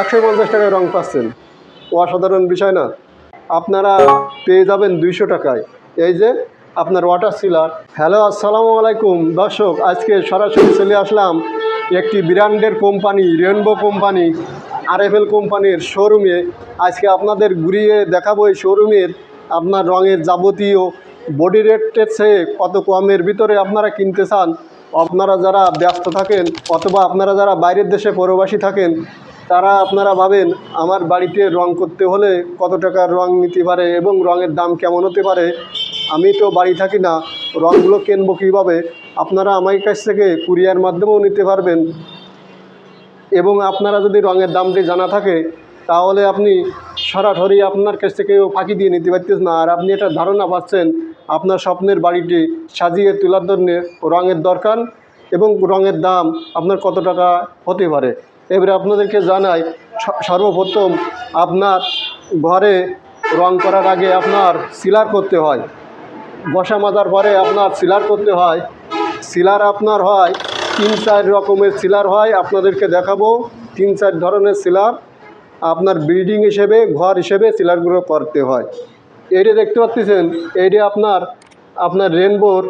একশো পঞ্চাশ টাকায় রং পাচ্ছেন। অসাধারণ বিষয় না। আপনারা পেয়ে যাবেন দুইশো টাকায়। এই যে আপনার ওয়াটার সিলার। হ্যালো, আসসালামু আলাইকুম। দর্শক, আজকে সরাসরি চলে আসলাম একটি ব্র্যান্ডের কোম্পানি, রেনবো কোম্পানি, আরএফএল কোম্পানির শোরুমে। আজকে আপনাদের ঘুরিয়ে দেখাবো এই শোরুমের আপনার রঙের যাবতীয় বডি রেটের চেয়ে কত কমের ভিতরে আপনারা কিনতে চান। আপনারা যারা ব্যস্ত থাকেন অথবা আপনারা যারা বাইরের দেশে পরবাসী থাকেন তারা আপনারা ভাবেন, আমার বাড়িতে রং করতে হলে কত টাকার রং নিতে পারে এবং রঙের দাম কেমন হতে পারে? আমি তো বাড়ি থাকি না রঙগুলো কিনবো কীভাবে? আপনারা আমার কাছ থেকে কুরিয়ার মাধ্যমেও নিতে পারবেন। এবং আপনারা যদি রঙের দামটি জানা থাকে, তাহলে আপনি সরাসরি আপনার কাছ থেকেও ফাঁকি দিয়ে নিতে পারতেছেন না। আর আপনি এটা ধারণা পাচ্ছেন, আপনার স্বপ্নের বাড়িটি সাজিয়ে তোলার জন্য রঙের দরকার এবং রঙের দাম আপনার কত টাকা হতে পারে। এবারে আপনাদেরকে জানাই সর্বপ্রথম আপনার ঘরে রং করার আগে আপনার সিলার করতে হয়। বসা মাজার পরে আপনার সিলার করতে হয়। সিলার আপনার হয়, তিন চার রকমের সিলার হয়, আপনাদেরকে দেখাবো। তিন চার ধরনের সিলার আপনার বিল্ডিং হিসেবে, ঘর হিসেবে সিলারগুলো করতে হয়। এইটা দেখতে পাচ্ছেন, এইটা আপনার আপনার রেনবোর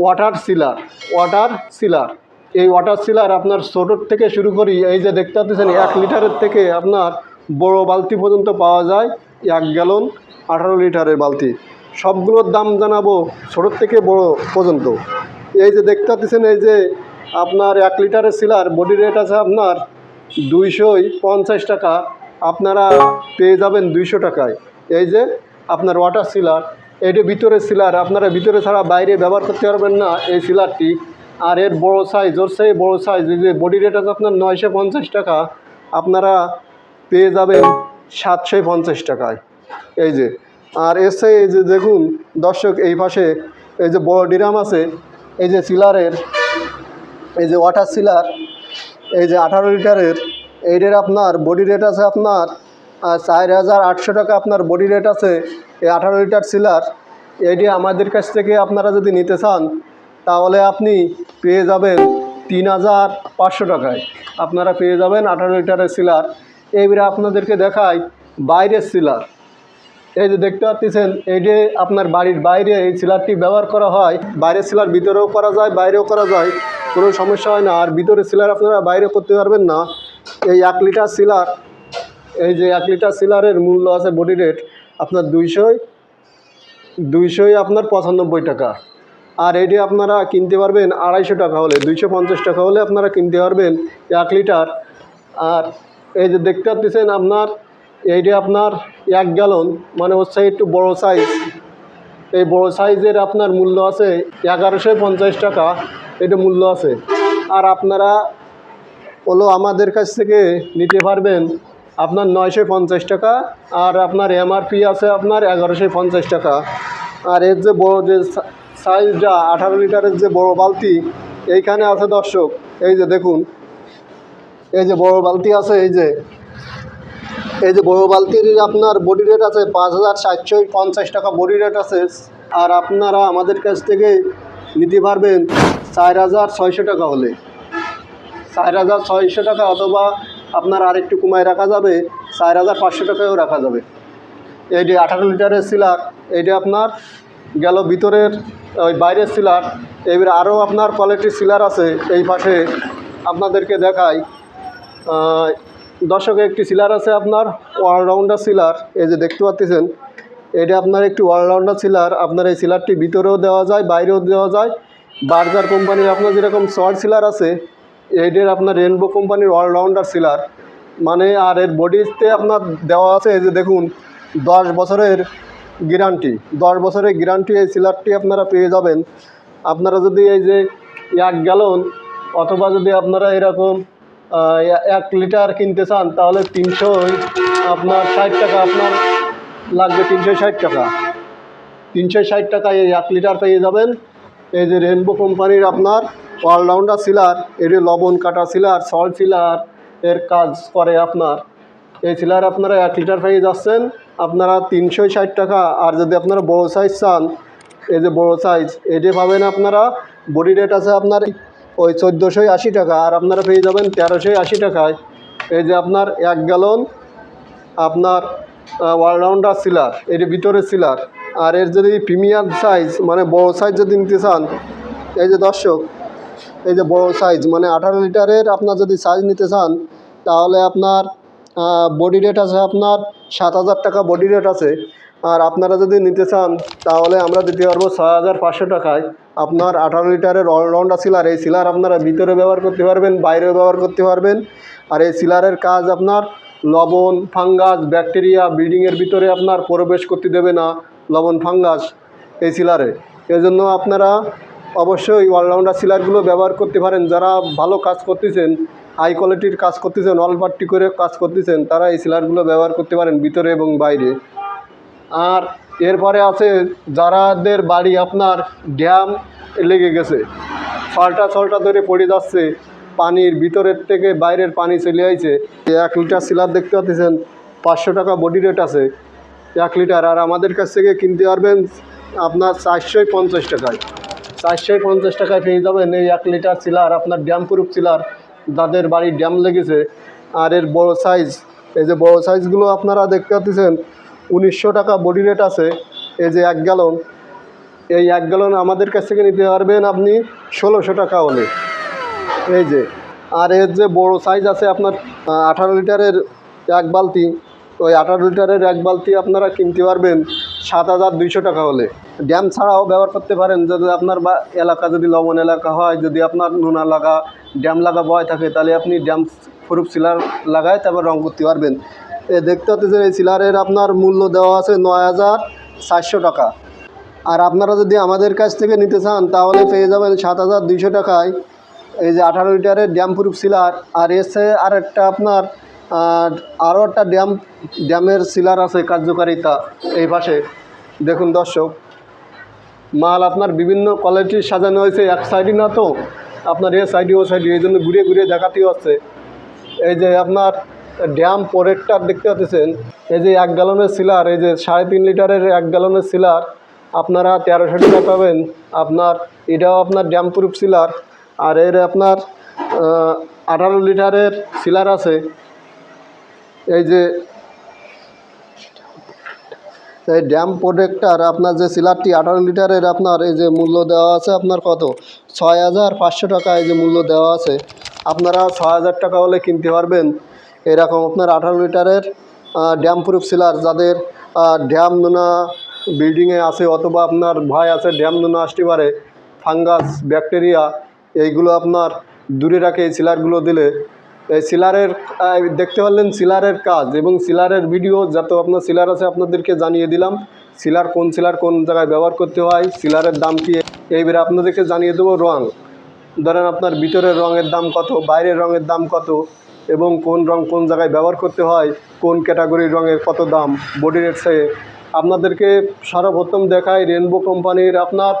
ওয়াটার সিলার ওয়াটার সিলার। এই ওয়াটার সিলার আপনার ছোটোর থেকে শুরু করি, এই যে দেখতে পাচ্ছেন, এক লিটারের থেকে আপনার বড় বালতি পর্যন্ত পাওয়া যায়, এক গ্যালন আঠারো লিটারের বালতি। সবগুলোর দাম জানাব ছোটোর থেকে বড় পর্যন্ত। এই যে দেখতে পাচ্ছেন, এই যে আপনার এক লিটারের সিলার বডি রেট আছে আপনার দুইশোই পঞ্চাশ টাকা। আপনারা পেয়ে যাবেন দুইশো টাকায়। এই যে আপনার ওয়াটার সিলার এটি ভিতরের সিলার আপনারা ভিতরে ছাড়া বাইরে ব্যবহার করতে পারবেন না এই সিলারটি আর এর বড় সাইজ ওর সেই বড়ো সাইজ যে বডি রেট আছে আপনার নয়শো পঞ্চাশ টাকা, আপনারা পেয়ে যাবেন সাতশো পঞ্চাশ টাকায়। এই যে, আর এসে এই যে দেখুন, দর্শক, এই পাশে এই যে বড় ডিরাম আছে, এই যে সিলারের এই যে ওয়াটার সিলার এই যে আঠারো লিটারের এইটার আপনার বডি রেট আছে আপনার চার হাজার আটশো টাকা আপনার বডি রেট আছে, এই আঠারো লিটার সিলার এইটি আমাদের কাছ থেকে আপনারা যদি নিতে চান তাহলে আপনি পেয়ে যাবেন তিন হাজার পাঁচশো টাকায়। আপনারা পেয়ে যাবেন আঠারো লিটারের সিলার। এইবারে আপনাদেরকে দেখাই বাইরের সিলার। এই যে দেখতে পাচ্ছেন, এই যে আপনার বাড়ির বাইরে এই সিলারটি ব্যবহার করা হয়। বাইরের সিলার ভিতরেও করা যায়, বাইরেও করা যায়। কোনো সমস্যা হয় না। আর ভিতরে সিলার আপনারা বাইরে করতে পারবেন না। এই এক লিটার সিলার, এই যে এক লিটার সিলারের মূল্য আছে বডি রেট আপনার দুইশোই দুইশোই আপনার পঁচানব্বই টাকা। আর এটি আপনারা কিনতে পারবেন আড়াইশো টাকা হলে, দুইশো পঞ্চাশ টাকা হলে আপনারা কিনতে পারবেন এক লিটার। আর এই যে দেখতে পাচ্ছেন আপনার, এইটি আপনার এক গ্যালন মানে হচ্ছে একটু বড় সাইজ এই বড় সাইজের আপনার মূল্য আছে এগারোশো পঞ্চাশ টাকা, এটা মূল্য আছে। আর আপনারা হলো আমাদের কাছ থেকে নিতে পারবেন আপনার নয়শো পঞ্চাশ টাকা, আর আপনার এমআরপি আছে আপনার এগারোশো পঞ্চাশ টাকা। আর এর যে বড় যে সাইজটা আঠারো লিটারের যে বড় বালতি, এইখানে আছে দর্শক, এই যে দেখুন, এই যে বড় বালতি আছে, এই যে এই যে বড় বালতির আপনার বডি রেট আছে পাঁচ হাজার সাতশো পঞ্চাশ টাকা বডি রেট আছে, আর আপনারা আমাদের কাছ থেকে নিতে পারবেন চার হাজার ছয়শো টাকা হলে। চার হাজার ছয়শো টাকা অথবা আপনার আরেকটু কমায় রাখা যাবে, চার হাজার পাঁচশো টাকায়ও রাখা যাবে। এইটি আঠারো লিটারের সিলার, এইটি আপনার গেল ভিতরের, ওই বাইরের সিলার। এবার আরও আপনার কোয়ালিটির সিলার আছে এই পাশে আপনাদেরকে দেখাই। দর্শকে, একটি সিলার আছে আপনার অলরাউন্ডার সিলার। এই যে দেখতে পাচ্ছেন, এটা আপনার একটি অলরাউন্ডার সিলার। আপনার এই সিলারটি ভিতরেও দেওয়া যায়, বাইরেও দেওয়া যায়। বার্জার কোম্পানির আপনার যেরকম শর্ট সিলার আছে এইটার আপনার রেনবো কোম্পানির অলরাউন্ডার সিলার। মানে আর এর বডিতে আপনার দেওয়া আছে, এই যে দেখুন, দশ বছরের গ্যারান্টি, দশ বছরের গ্যারান্টি এই সিলারটি আপনারা পেয়ে যাবেন। আপনারা যদি এই যে এক গ্যালন অথবা যদি আপনারা এরকম এক লিটার কিনতে চান, তাহলে তিনশো আপনার ষাট টাকা আপনার লাগবে তিনশো ষাট টাকা। তিনশো ষাট টাকায় এই এক লিটার পেয়ে যাবেন। এই যে রেনবো কোম্পানির আপনার অলরাউন্ডার সিলার এটি লবণ কাটা সিলার সল্ট সিলার, এর কাজ করে আপনার। এই সিলার আপনারা এক লিটার পেয়ে যাচ্ছেন আপনারা তিনশো ষাট টাকা, আর যদি আপনারা বড়ো সাইজ চান, এই যে বড়ো সাইজ এটি পাবেন আপনারা বডি রেট আছে আপনার ওই চোদ্দোশো আশি টাকা, আর আপনারা পেয়ে যাবেন তেরোশো আশি টাকায়। এই যে আপনার এক গ্যালন আপনার অলরাউন্ডার সিলার এর ভিতরের সিলার আর এর যদি প্রিমিয়াম সাইজ মানে বড় সাইজ যদি নিতে চান, এই যে দর্শক, এই যে বড় সাইজ মানে আঠারো লিটারের আপনার যদি সাইজ নিতে চান, তাহলে আপনার বডি রেট আছে আপনার সাত হাজার টাকা বডি রেট আছে। আর আপনারা যদি নিতে চান, তাহলে আমরা দিতে পারব ছয় হাজার পাঁচশো টাকায়। আপনার আঠারো লিটারের অলরাউন্ডার সিলার, এই সিলার আপনারা ভিতরে ব্যবহার করতে পারবেন, বাইরেও ব্যবহার করতে পারবেন। আর এই সিলারের কাজ আপনার লবণ, ফাঙ্গাস, ব্যাকটেরিয়া বিল্ডিংয়ের ভিতরে আপনার প্রবেশ করতে দেবে না লবণ, ফাঙ্গাস এই সিলারে। এজন্য আপনারা অবশ্যই অলরাউন্ডার সিলারগুলো ব্যবহার করতে পারেন। যারা ভালো কাজ করতেছেন হাই কোয়ালিটির কাজ করতেছেন অলপাট্টি করে কাজ করতেছেন, তারা এই সিলারগুলো ব্যবহার করতে পারেন ভিতরে এবং বাইরে। আর এরপরে আছে যারাদের বাড়ি আপনার ড্যাম লেগে গেছে ছলটা ছলটা ধরে পড়ে যাচ্ছে, পানির ভিতরের থেকে বাইরের পানি চলে আইছে। এক লিটার সিলার দেখতে পাচ্ছেন, পাঁচশো টাকা বডি রেট আছে, এক লিটার। আর আমাদের কাছ থেকে কিনতে পারবেন আপনার চারশোই পঞ্চাশ টাকায়। চারশোই পঞ্চাশ টাকায় পেয়ে যাবেন এই এক লিটার সিলার, আপনার ড্যাম প্রুফ সিলার। যাদের বাড়ি ড্যাম লেগেছে, আর এর বড় সাইজ এই যে বড় সাইজগুলো আপনারা দেখতে পাচ্ছেন, উনিশশো টাকা বডি রেট আছে, এই যে এক গ্যালন এই এক গ্যালন আমাদের কাছ থেকে নিতে পারবেন আপনি ষোলোশো টাকা হলে। এই যে, আর এর যে বড় সাইজ আছে আপনার আঠারো লিটারের এক বালতি, ওই আঠারো লিটারের এক বালতি আপনারা কিনতে পারবেন সাত হাজার দুইশো টাকা হলে। ড্যাম ছাড়াও ব্যবহার করতে পারেন, যদি আপনার বা এলাকা, যদি লবণ এলাকা হয়, যদি আপনার নোনা লাগা ড্যাম লাগা বয় থাকে, তাহলে আপনি ড্যাম প্রুফ সিলার লাগায় তারপর রং করতে পারবেন। এ দেখতে হচ্ছে এই সিলারের আপনার মূল্য দেওয়া আছে নয় হাজার চারশো টাকা। আর আপনারা যদি আমাদের কাছ থেকে নিতে চান, তাহলে পেয়ে যাবেন সাত হাজার দুইশো টাকায় এই যে আঠারো লিটারের ড্যাম প্রুফ সিলার। আর এসে আর একটা আপনার, আর আরও একটা ড্যাম, ড্যামের সিলার আছে কার্যকারিতা এই পাশে। দেখুন দর্শক, মাল আপনার বিভিন্ন কোয়ালিটির সাজানো হয়েছে, এক সাইডই না তো। আপনার এ সাইডে ও সাইডে এই জন্য ঘুরে ঘুরে দেখাতেই হচ্ছে এই যে আপনার ড্যাম প্রোডেক্টার দেখতে পাচ্ছেন, এই যে এক গ্যালনের সিলার, এই যে সাড়ে তিন লিটারের এক গ্যালনের সিলার, আপনারা তেরোশো টাকা পাবেন। আপনার এটাও আপনার ড্যাম প্রুফ সিলার, আর এর আপনার আঠারো লিটারের সিলার আছে। এই যে এই ড্যাম প্রোডেক্টার আপনার যে সিলারটি আঠারো লিটারের আপনার এই যে মূল্য দেওয়া আছে আপনার কত? ছয় হাজার পাঁচশো টাকা এই যে মূল্য দেওয়া আছে। আপনারা ছয় হাজার টাকা হলে কিনতে পারবেন। এরকম আপনার আঠারো লিটারের ড্যাম প্রুফ সিলার যাদের ড্যাম নোনা বিল্ডিংয়ে আছে অথবা আপনার ভয় আছে ড্যাম নোনা আসতে পারে, ফাঙ্গাস, ব্যাকটেরিয়া, এইগুলো আপনার দূরে রাখে এই সিলারগুলো দিলে সিলারের দেখতে পারলেন সিলারের কাজ এবং সিলারের ভিডিও যত আপনার সিলার আছে আপনাদেরকে জানিয়ে দিলাম। সিলার কোন সিলার কোন জায়গায় ব্যবহার করতে হয়, সিলারের দাম কি? এইবারে আপনাদেরকে জানিয়ে দেবো রং। ধরেন আপনার ভিতরের রঙের দাম কত, বাইরের রঙের দাম কত এবং কোন রং কোন জায়গায় ব্যবহার করতে হয়, কোন ক্যাটাগরির রঙের কত দাম বডি রেট সে। আপনাদেরকে সর্বপ্রথম দেখায় রেনবো কোম্পানির আপনার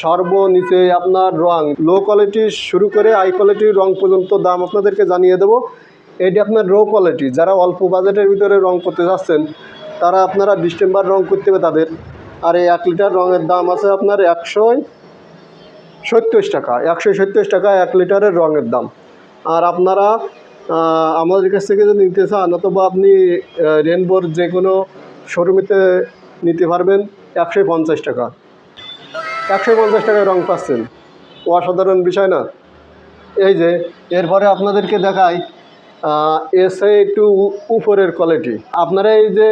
সর্বনিচে আপনার রং লো কোয়ালিটি শুরু করে হাই কোয়ালিটির রং পর্যন্ত দাম আপনাদেরকে জানিয়ে দেবো। এটি আপনার লো কোয়ালিটি যারা অল্প বাজেটের ভিতরে রং করতে যাচ্ছেন তারা আপনারা ডিসেম্বর রং করতে হবে তাদের। আর এই এক লিটার রঙের দাম আছে আপনার একশোই সত্তর টাকা, একশো সত্তর টাকা এক লিটারের রঙের দাম। আর আপনারা আমাদের কাছ থেকে যদি নিতে চান, অথবা আপনি রেনবোর যে কোনো শোরুমেতে নিতে পারবেন একশো পঞ্চাশ টাকা। একশো পঞ্চাশ টাকায় রং পাচ্ছেন। অসাধারণ বিষয় না? এই যে, এরপরে আপনাদেরকে দেখাই এসে একটু উপরের কোয়ালিটি আপনারা এই যে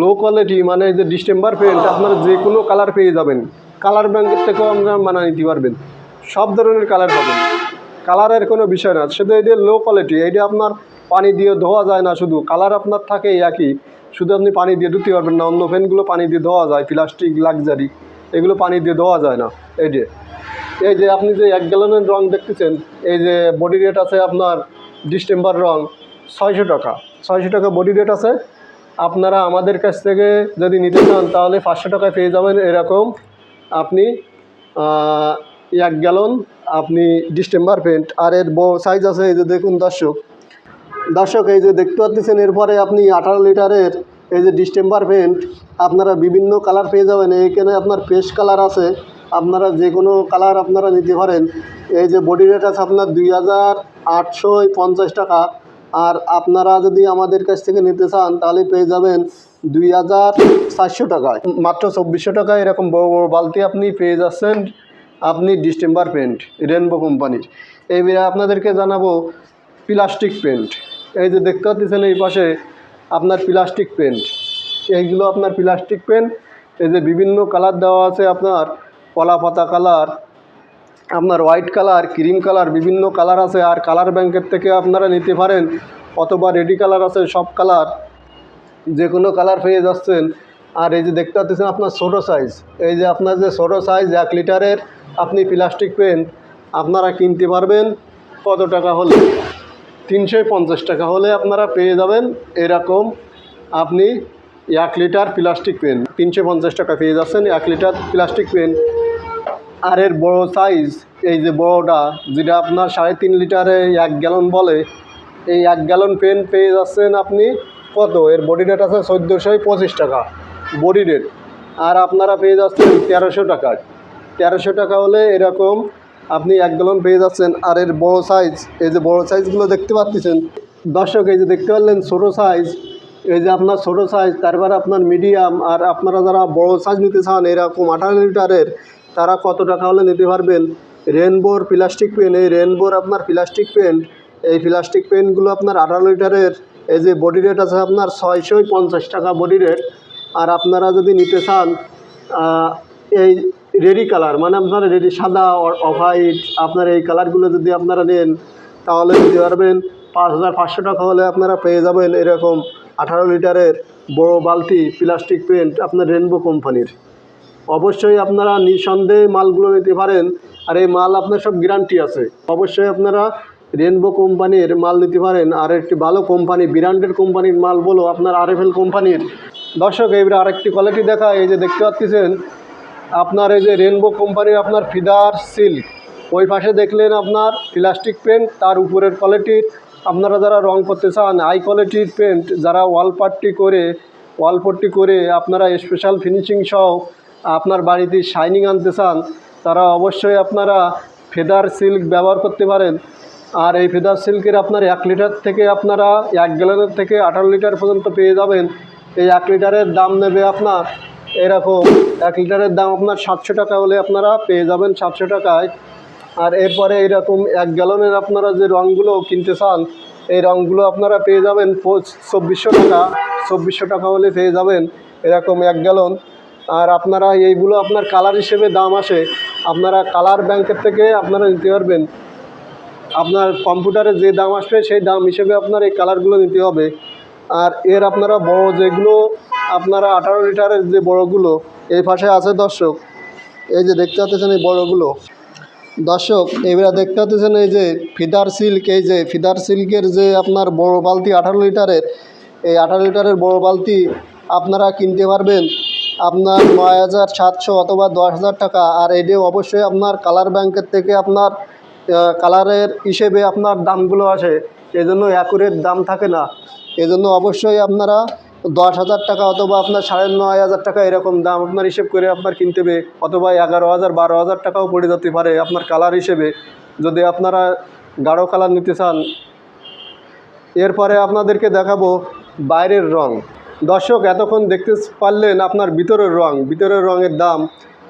লো কোয়ালিটি মানে যে ডিসেম্বর পেন্ট আপনারা যে কোনো কালার পেয়ে যাবেন। কালার ব্যাংকের থেকেও আপনারা মানা নিতে পারবেন। সব ধরনের কালার পাবেন। কালারের কোনো বিষয় না, শুধু এই যে লো কোয়ালিটি এইটা আপনার পানি দিয়ে ধোয়া যায় না শুধু কালার আপনার থাকে একই। শুধু আপনি পানি দিয়ে ধুতে পারবেন না, অন্য ফ্যানগুলো পানি দিয়ে ধোয়া যায় প্লাস্টিক লাক্সারি এগুলো পানি দিয়ে ধোয়া যায় না। এই যে এই যে আপনি যে এক গ্যালনের রং দেখতেছেন, এই যে বডি রেট আছে আপনার ডিসেম্বর রং ছয়শো টাকা। ছয়শো টাকা বডি রেট আছে। আপনারা আমাদের কাছ থেকে যদি নিতে চান, তাহলে পাঁচশো টাকায় পেয়ে যাবেন এরকম আপনি এক গ্যালন আপনি ডিসেম্বর পেন্ট আর এর সাইজ আছে এই যে দেখুন দর্শক। দর্শক, এই যে দেখতে পাচ্ছেন, এরপরে আপনি আঠারো লিটারের এই যে ডিস্টেম্বার পেন্ট আপনারা বিভিন্ন কালার পেয়ে যাবেন। এইখানে আপনার পেস্ট কালার আছে। আপনারা যে কোনো কালার আপনারা নিতে পারেন। এই যে বডি রেট আছে আপনার দুই হাজার আটশো পঞ্চাশ টাকা। আর আপনারা যদি আমাদের কাছ থেকে নিতে চান, তাহলে পেয়ে যাবেন দুই হাজার চারশো টাকায়। মাত্র চব্বিশশো টাকায় এরকম বড় বড় বালতি আপনি পেয়ে যাচ্ছেন আপনি ডিস্টেম্বার পেন্ট রেনবো কোম্পানির। এইবারে আপনাদেরকে জানাব প্লাস্টিক পেন্ট এই যে দেখতে পাচ্ছেন এই পাশে আপনার প্লাস্টিক পেন্ট। এইগুলো আপনার প্লাস্টিক পেন্ট, এই যে বিভিন্ন কালার দেওয়া আছে আপনার, কলা পাতা কালার, আপনার হোয়াইট কালার, ক্রিম কালার, বিভিন্ন কালার আছে, আর কালার ব্যাংকের থেকে আপনারা নিতে পারেন, অথবা রেডি কালার আছে, সব কালার যে কোনো কালার পেয়ে যাচ্ছেন। আর এই যে দেখতে পাচ্ছেন আপনার ছোটো সাইজ এই যে আপনার যে ছোটো সাইজ এক লিটারের আপনি প্লাস্টিক পেন আপনারা কিনতে পারবেন, কত টাকা হলে। তিনশো পঞ্চাশ টাকা হলে আপনারা পেয়ে যাবেন এরকম আপনি এক লিটার প্লাস্টিক পেন। তিনশো পঞ্চাশ টাকা পেয়ে যাচ্ছেন এক লিটার প্লাস্টিক পেন। আর এর বড় সাইজ এই যে বড়টা, যেটা আপনার সাড়ে তিন লিটারে এক গ্যালন বলে, এই এক গ্যালন পেন পেয়ে যাচ্ছেন আপনি কত? এর বডি রেট আছে চোদ্দোশো পঁচিশ টাকা। বডি রেট আর আপনারা পেয়ে যাচ্ছেন তেরোশো টাকায়। তেরোশো টাকা হলে এরকম আপনি এক গ্যালন পেয়ে যাচ্ছেন আর এর বড় সাইজ এই যে বড় সাইজগুলো দেখতে পাচ্ছেন দর্শক এই যে দেখতে পারলেন ছোটো সাইজ এই যে আপনার ছোটো সাইজ তারপর আপনার মিডিয়াম আর আপনারা যারা বড় সাইজ নিতে চান, এরকম আঠারো লিটারের, তারা কত টাকা হলে নিতে পারবেন? রেনবোর প্লাস্টিক পেন এই রেনবোর আপনার প্লাস্টিক পেন এই প্লাস্টিক পেনগুলো আপনার আঠারো লিটারের, এই যে বডি রেট আছে আপনার ছয়শোই পঞ্চাশ টাকা বডি রেট আর আপনারা যদি নিতে চান এই রেডি কালার মানে আপনার রেডি, সাদা হোয়াইট আপনার এই কালারগুলো যদি আপনারা নেন, তাহলে দিতে পারবেন। পাঁচ হাজার পাঁচশো টাকা হলে আপনারা পেয়ে যাবেন এরকম আঠারো লিটারের বড় বালতি প্লাস্টিক পেন্ট আপনার রেনবো কোম্পানির। অবশ্যই আপনারা নিঃসন্দেহে মালগুলো নিতে পারেন, আর এই মাল আপনার সব গ্যারান্টি আছে। অবশ্যই আপনারা রেনবো কোম্পানির মাল নিতে পারেন, আর একটি ভালো কোম্পানি, ব্র্যান্ডের কোম্পানির মাল বলো, আপনার আরএফএল কোম্পানির। দর্শক এবারে আরেকটি কোয়ালিটি দেখা এই যে দেখতে পাচ্ছেন আপনার এই যে রেনবো কোম্পানির আপনার ফিদার সিল্ক ওই পাশে দেখলেন আপনার প্লাস্টিক পেন্ট তার উপরের কোয়ালিটির আপনারা যারা রং করতে চান হাই কোয়ালিটির পেন্ট যারা ওয়াল পাট্টি করে ওয়াল পট্টি করে আপনারা স্পেশাল ফিনিশিং সহ আপনার বাড়িতে শাইনিং আনতে চান, তারা অবশ্যই আপনারা ফেদার সিল্ক ব্যবহার করতে পারেন। আর এই ফেদার সিল্কের আপনার এক লিটার থেকে আপনারা এক গ্যালনের থেকে আঠারো লিটার পর্যন্ত পেয়ে যাবেন। এই এক লিটারের দাম নেবে আপনার এরকম এক লিটারের দাম আপনার সাতশো টাকা হলে আপনারা পেয়ে যাবেন সাতশো টাকায়। আর এরপরে এরকম এক গ্যালনের আপনারা যে রঙগুলো কিনতে চান, এই রঙগুলো আপনারা পেয়ে যাবেন চব্বিশশো টাকা। চব্বিশশো টাকা হলে পেয়ে যাবেন এরকম এক গ্যালন। আর আপনারা এইগুলো আপনার কালার হিসেবে দাম আসে, আপনারা কালার ব্যাংকের থেকে আপনারা নিতে পারবেন। আপনার কম্পিউটারে যে দাম আসবে সেই দাম হিসেবে আপনার এই কালারগুলো নিতে হবে। আর এর আপনারা বড় যেগুলো আপনারা আঠারো লিটারের যে বড়গুলো, এই পাশে আছে দর্শক, এই যে দেখতে পাচ্ছেন এই বড়গুলো। দর্শক, এবারে দেখতে পাচ্ছেন এই যে ফিদার সিল্ক, এই যে ফিদার সিল্কের যে আপনার বড় বালতি আঠারো লিটারের, এই আঠারো লিটারের বড় বালতি আপনারা কিনতে পারবেন আপনার নয় হাজার সাতশো অথবা দশ হাজার টাকা। আর এটি অবশ্যই আপনার কালার ব্যাংকের থেকে আপনার কালারের হিসেবে আপনার দামগুলো আসে, এজন্য অ্যাকুরেট দাম থাকে না। এজন্য অবশ্যই আপনারা দশ হাজার টাকা অথবা আপনার সাড়ে নয় হাজার টাকা এরকম দাম আপনার হিসেব করে আপনার কিনতে হবে, অথবা এগারো হাজার, বারো হাজার টাকাও পড়ে যেতে পারে আপনার কালার হিসেবে। যদি আপনারা গাঢ় কালার নিতে চান, এরপরে আপনাদেরকে দেখাবো বাইরের রং। দর্শক, এতক্ষণ দেখতে পারলেন আপনার ভিতরের রং, ভিতরের রঙের দাম।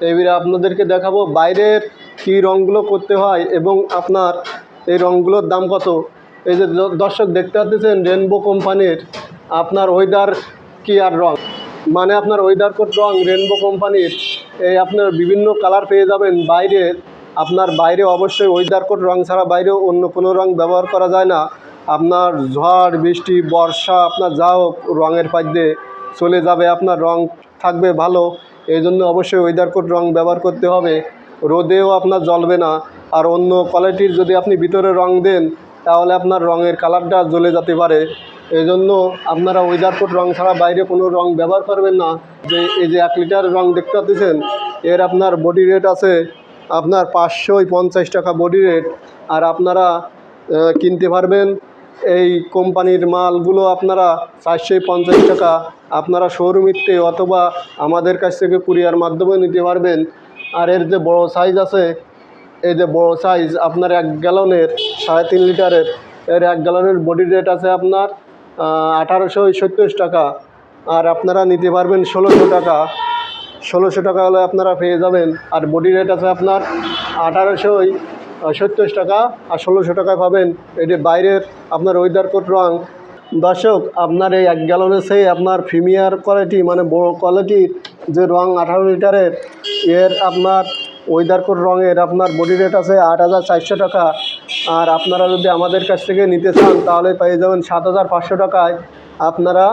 এবারে আপনাদেরকে দেখাবো বাইরের কী রঙগুলো করতে হয় এবং আপনার এই রঙগুলোর দাম কত। এই যে দর্শক দেখতে পাচ্ছেন রেনবো কোম্পানির আপনার ওয়েদার কি আর রং? মানে আপনার ওয়েদার কোট রং রেনবো কোম্পানির এই আপনার বিভিন্ন কালার পেয়ে যাবেন। বাইরের আপনার বাইরে অবশ্যই ওয়েদার কোট রং ছাড়া বাইরেও অন্য কোনো রং ব্যবহার করা যায় না। আপনার ঝড়, বৃষ্টি, বর্ষা, আপনার যা হোক রঙের পাদ্যে চলে যাবে, আপনার রং থাকবে ভালো। এই জন্য অবশ্যই ওয়েদার কোট রং ব্যবহার করতে হবে। রোদেও আপনার জ্বলবে না। আর অন্য কোয়ালিটির যদি আপনি ভিতরে রং দেন, তাহলে আপনার রঙের কালারটা জ্বলে যেতে পারে। এই জন্য আপনারা ওয়েদার কোড রং ছাড়া বাইরে কোনো রং ব্যবহার করবেন না। যে এই যে এক লিটার রং দেখতে পাচ্ছেন এর আপনার বডি রেট আছে আপনার পাঁচশোই পঞ্চাশ টাকা বডি রেট আর আপনারা কিনতে পারবেন এই কোম্পানির মালগুলো আপনারা চারশো পঞ্চাশ টাকা। আপনারা শোরুমিতে অথবা আমাদের কাছ থেকে কুরিয়ার মাধ্যমে নিতে পারবেন। আর এর যে বড় সাইজ আছে, এই যে বড় সাইজ আপনার এক গ্যালনের সাড়ে তিন লিটারের এর এক গ্যালনের বডি রেট আছে আপনার আঠারোশো সত্তর টাকা। আর আপনারা নিতে পারবেন ষোলোশো টাকা। ষোলোশো টাকা হলে আপনারা পেয়ে যাবেন। আর বডি রেট আছে আপনার আঠারোশোই সত্তর টাকা। আর ষোলোশো টাকায় পাবেন এটি বাইরের আপনার ওয়েদার কোট রং দর্শক, আপনার এই এক গ্যালনের সেই আপনার প্রিমিয়ার কোয়ালিটি মানে বড় কোয়ালিটির যে রং আঠারো লিটারের, এর আপনার ওয়েদার কোট রঙের আপনার বডি রেট আছে আট হাজার চারশো টাকা। আর আপনারা যদি আমাদের কাছ থেকে নিতে চান, তাহলে পেয়ে যাবেন সাত হাজার পাঁচশো টাকায় আপনারা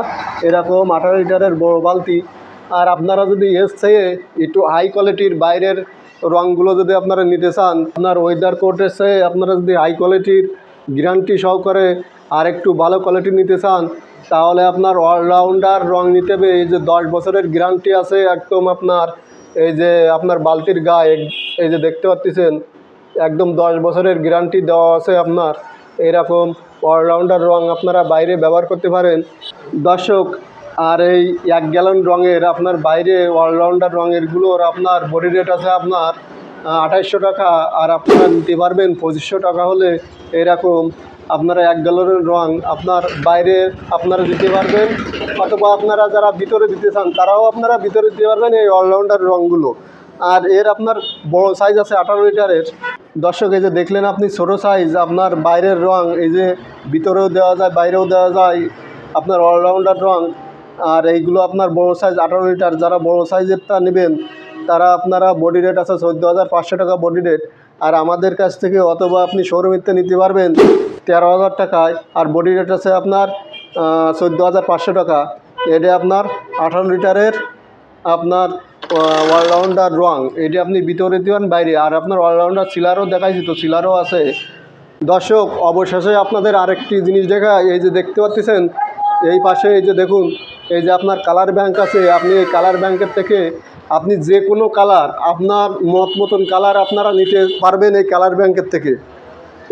এরকম আঠারো লিটারের বড় বালতি। আর আপনারা যদি এর চেয়ে একটু হাই কোয়ালিটির বাইরের রঙগুলো যদি আপনারা নিতে চান, আপনার ওয়েদার কোটের চেয়ে আপনারা যদি হাই কোয়ালিটির গ্যারান্টি সহকারে আর একটু ভালো কোয়ালিটি নিতে চান, তাহলে আপনার অলরাউন্ডার রং নিতে হবে। এই যে দশ বছরের গ্যারান্টি আছে একদম আপনার, এই যে আপনার বালতির গায়ে, এই যে দেখতে পাচ্ছেন একদম দশ বছরের গ্যারান্টি দেওয়া আছে আপনার। এরকম অলরাউন্ডার রং আপনারা বাইরে ব্যবহার করতে পারেন। দর্শক, আর এই এক গ্যালন রঙের আপনার বাইরে অলরাউন্ডার রঙেরগুলোর আপনার বডি রেট আছে আপনার আঠাইশশো টাকা। আর আপনারা নিতে পারবেন পঁচিশশো টাকা হলে এরকম আপনারা এক গ্যালনের রং আপনার বাইরে আপনারা দিতে পারবেন। অথবা আপনারা যারা ভিতরে দিতে চান, তারাও আপনারা ভিতরে দিতে পারবেন এই অলরাউন্ডার রঙগুলো। আর এর আপনার বড় সাইজ আছে আঠারো লিটারের। দর্শক, এই যে দেখলেন আপনি ছোটো সাইজ আপনার বাইরের রং, এই যে ভিতরেও দেওয়া যায়, বাইরেও দেওয়া যায়, আপনার অলরাউন্ডার রং, আর এইগুলো আপনার বড় সাইজ আঠারো লিটার। যারা বড় সাইজেরটা নেবেন, তারা আপনারা বডি রেট আছে চোদ্দ হাজার পাঁচশো টাকা বডি রেট আর আমাদের কাছ থেকে অথবা আপনি শোরুমিতে নিতে পারবেন তেরো হাজার টাকায়, আর বডি রেট আছে আপনার চোদ্দ হাজার পাঁচশো টাকা। এটা আপনার আঠারো লিটারের আপনার অলরাউন্ডার রং এটি আপনি ভিতরে দিবেন, বাইরে। আর আপনার অলরাউন্ডার সিলারও দেখাইছি তো সিলারও আছে। দর্শক, অবশেষে আপনাদের আরেকটি জিনিস দেখা, এই যে দেখতে পাচ্ছেন, এই পাশে এই যে দেখুন, এই যে আপনার কালার ব্যাংক আছে, আপনি এই কালার ব্যাংকের থেকে আপনি যে কোনো কালার আপনার মত মতন কালার আপনারা নিতে পারবেন এই কালার ব্যাংকের থেকে।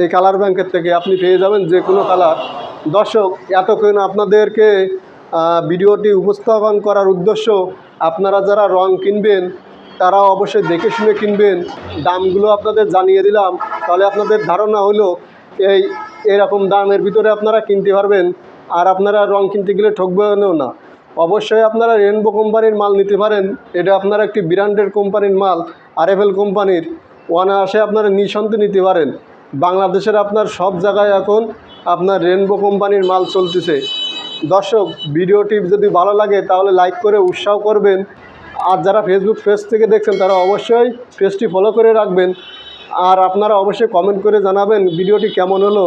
এই কালার ব্যাংকের থেকে আপনি পেয়ে যাবেন যে কোনো কালার দর্শক, এতক্ষণ আপনাদেরকে ভিডিওটি উপস্থাপন করার উদ্দেশ্য আপনারা যারা রং কিনবেন তারা অবশ্যই দেখে শুনে কিনবেন। দামগুলো আপনাদের জানিয়ে দিলাম। তাহলে আপনাদের ধারণা হলো, এই এরকম দামের ভিতরে আপনারা কিনতে পারবেন, আর আপনারা রং কিনতে গেলে ঠকবেনও না। অবশ্যই আপনারা রেনবো কোম্পানির মাল নিতে পারেন। এটা আপনারা একটি ব্র্যান্ডেড কোম্পানির মাল, আরএফএল কোম্পানির। অনায়াসে আপনারা নিঃসন্দেহে নিতে পারেন। বাংলাদেশের আপনার সব জায়গায় এখন আপনার রেনবো কোম্পানির মাল চলতেছে। দর্শক ভিডিওটি যদি ভালো লাগে, তাহলে লাইক করে উৎসাহ করবেন। আর যারা ফেসবুক পেজ থেকে দেখছেন, তারা অবশ্যই পেজটি ফলো করে রাখবেন। আর আপনারা অবশ্যই কমেন্ট করে জানাবেন ভিডিওটি কেমন হলো,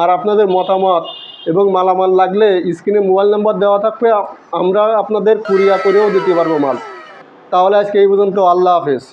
আর আপনাদের মতামত এবং মালামাল লাগলে স্ক্রিনে মোবাইল নাম্বার দেওয়া থাকবে, আমরা আপনাদের কুরিয়া করেও দিতে পারব মাল। তাহলে আজকে এই পর্যন্ত, আল্লাহ হাফেজ।